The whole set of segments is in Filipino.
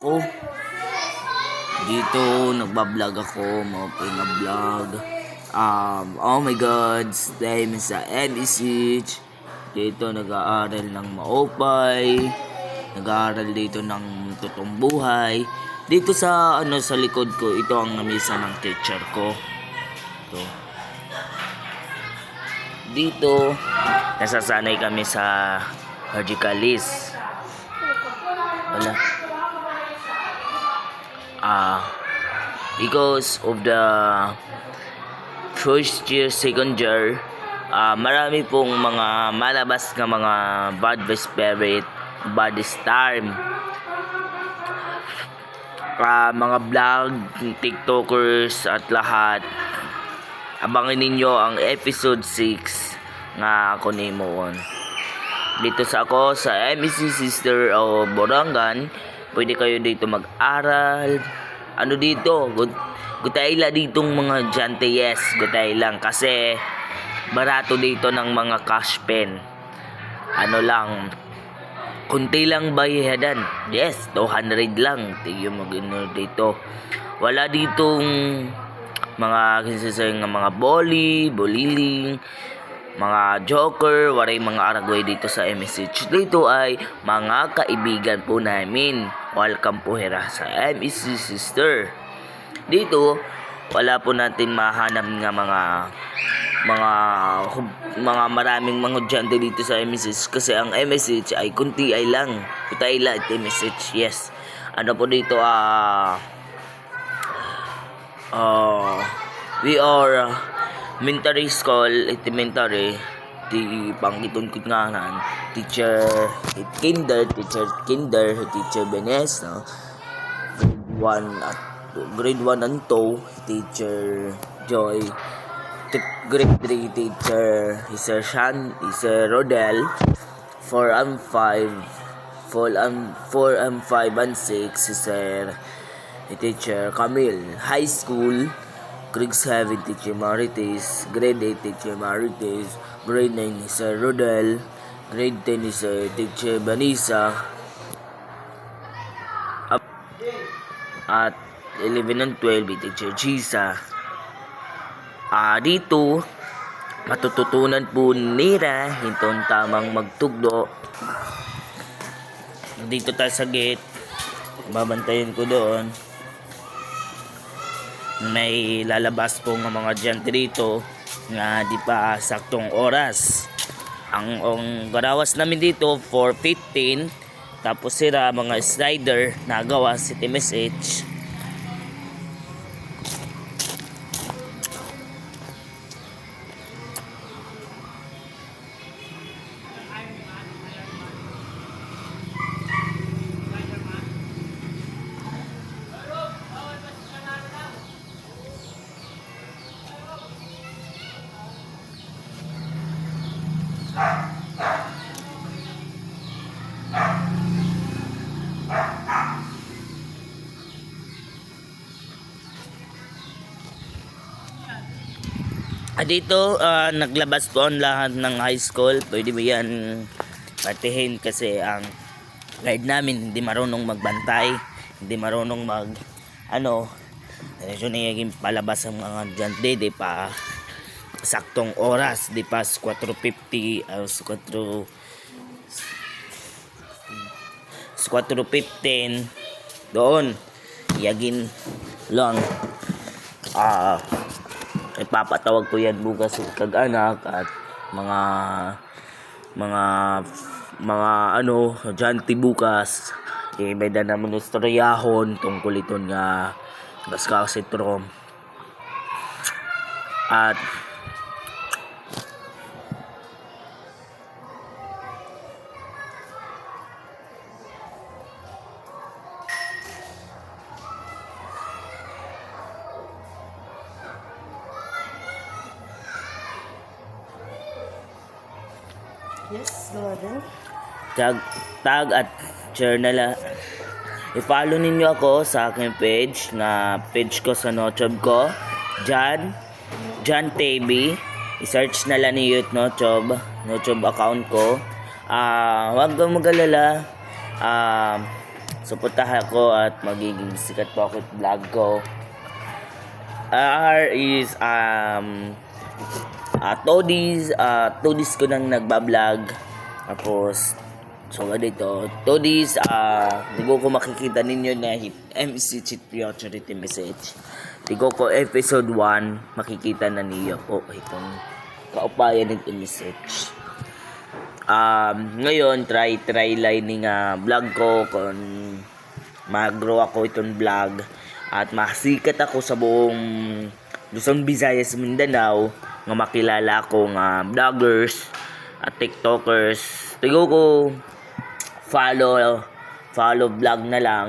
Ako, dito nagbablog ako, mga na vlog. Um, oh my god, dahil sa NECH. Dito nag-aaral ng maopay. Nag-aaral dito ng totoong buhay. Dito sa ano sa likod ko, ito ang namisa ng teacher ko. Ito. Dito, nasasanay kami sa Hardicalis. Wala. Ah, because of the first year, second year, ah marami pong mga malabas na mga bad spirit, bad storm. Ah, mga vlog, tiktokers at lahat. Abangan ninyo ang episode 6 nga ako ni Moon. Dito sa ako sa MEC Sister o Borangan, pwede kayo dito mag-aral. Ano dito? Gut gutayla ditong mga jante yes, gutay lang kasi barato dito ng mga cash pen. Ano lang, kunti lang bayadan. Yes, 200 lang. Tingyo mag dito. Wala ditong mga kinsasay nga mga boli, boliling, mga joker, waray mga aragway dito sa MSH. Dito ay mga kaibigan po namin. Welcome po hera sa MEC Sister. Dito, wala po natin mahanap nga mga mga mga maraming mga estudyante dito sa MSH kasi ang MSH ay kunti ay lang. Kutay lang MSH, yes. Ano po dito ah uh, we are uh, elementary school, elementary, di pangitun ko nga nan, teacher it kinder, teacher kinder, teacher Benes, no? grade 1 at grade 1 and 2, teacher Joy, grade 3 teacher Sir Shan, Sir Rodel, 4 and 5, 4 and 4 and 5 and 6, Sir Teacher Camille. High School, Grade 7, Teacher Marites. Grade 8, Teacher Marites. Grade 9, Sir Rodel. Grade 10 is uh, Teacher. Up, at 11 and 12, Teacher Chisa. Ah, dito, matututunan po nila itong tamang magtugdo. Dito tayo sa gate. Babantayan ko doon may lalabas po ng mga dyan dito nga di pa saktong oras. Ang, ang garawas namin dito 4.15 tapos sira mga slider na gawa si TMSH Ah, dito, ah, naglabas po ang lahat ng high school. Pwede mo yan patihin kasi ang guide namin hindi marunong magbantay. Hindi marunong mag, ano, medyo nagiging palabas ang mga dyan. Di, pa saktong oras. Di pa 4.50, uh, 4 4.15 doon yagin lang ah ipapatawag ko yan bukas sa kag-anak at mga mga mga ano janti bukas. Eh may na ministeryahon tungkol ito nga baska sitrom at Yes, ahead. tag, tag at journal ah. i-follow ninyo ako sa aking page na page ko sa Nochob ko Jan Jan TV i-search na lang ni Youth Nochob Nochob account ko ah huwag kang mag-alala ah Suportahan ko at magiging sikat po ako vlog ko. R is um uh, Todis, uh, Todis ko nang nagbablog. Tapos, so dito, Todis, uh, digo ko makikita ninyo na hit MC Cheat Priority Message. Digo ko episode 1, makikita na niyo po itong kaupayan ng message. Um, ngayon, try, try lining nga vlog ko kung mag-grow ako itong vlog at masikat ako sa buong Luzon, Visayas, Mindanao nga makilala ko nga vloggers at tiktokers. Tigo ko follow follow vlog na lang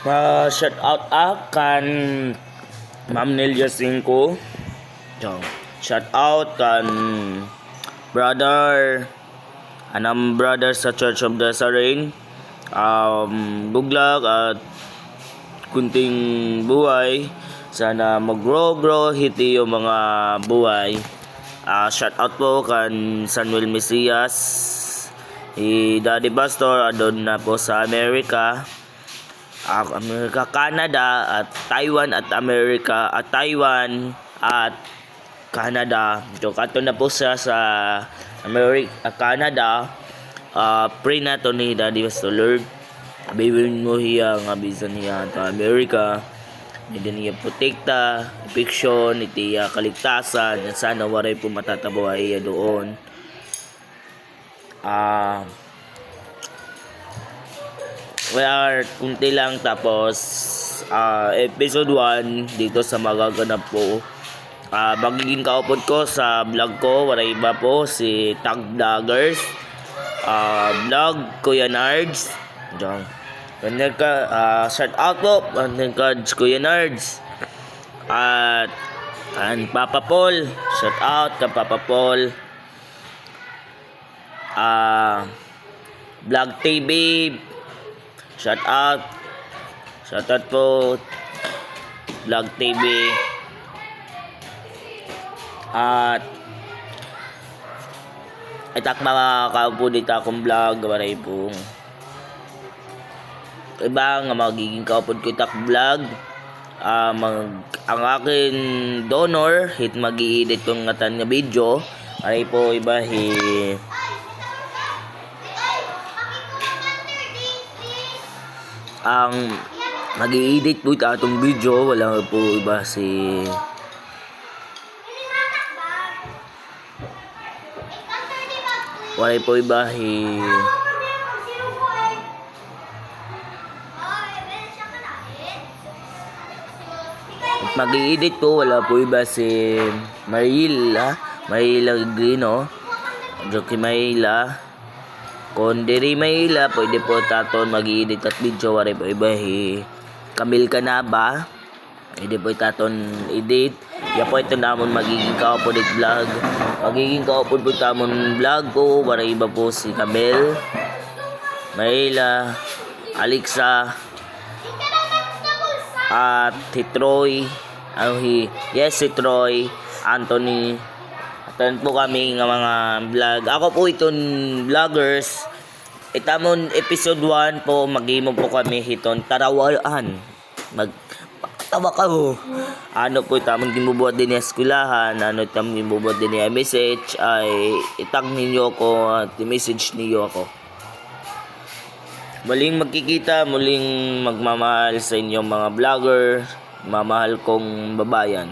Ma shout out akan Ma'am Nelia Cinco. Yung shout out kan brother anam brother sa Church of the Nazarene. Um, buglag at kunting buhay. Sana mag-grow-grow hiti yung mga buhay. Ah, shout out po kan Samuel Mesias. Si Daddy Pastor adon na po sa Amerika. Ah, Amerika, Canada at Taiwan at Amerika at Taiwan at Canada. So kato na po siya sa America, Canada. Ah, pray na to ni Daddy Pastor Lord. Bibin mo hiya nga bisan niya ta Amerika. Hindi niya protekta, eviction, itiya kaligtasan, na sana waray po matatabuhay iya doon. Ah, We are kunti lang tapos ah, episode 1 dito sa magaganap po. Ah, magiging kaupod ko sa vlog ko, wala iba po si Tag Vloggers. Ah, vlog Kuya Nards. Diyan. Ganyan ka, ah, shout out po, ganyan ka Kuya Nards. At kan Papa Paul, shout out ka Papa Paul. Ah, Vlog TV, Shout out. Shout out po. Vlog TV. At itak mga kaupo dito akong vlog. Waray po. Iba nga magiging kaupod ko itak vlog. Ah, mag, ang akin donor hit mag-i-edit ngatan nga video. Aray po iba hi ang mag edit po ito atong video wala po iba si wala po iba si mag edit po wala po iba si Maril ha Marila Grino Joki Marila kung diri may ila, pwede po taton mag-edit at video wari po iba hi Kamil ka na ba? Pwede po taton edit. Ya po ito namon magiging kaupod it vlog. Magiging kaupod po tamon vlog ko. Wari iba po si Kamil. Mayla. Alexa. At si Troy. Ano hi? Yes, si Troy. Anthony. Atan po kami ng mga vlog. Ako po itong vloggers. Itamon episode 1 po magimo po kami hiton tarawaan. Mag tawa ka ho. Ano po itamon gimubuhat din sa eskwelahan, ano itamon gimubuhat din yung message ay itag ninyo ko at message niyo ako. Muling magkikita, muling magmamahal sa inyong mga vlogger, mamahal kong babayan.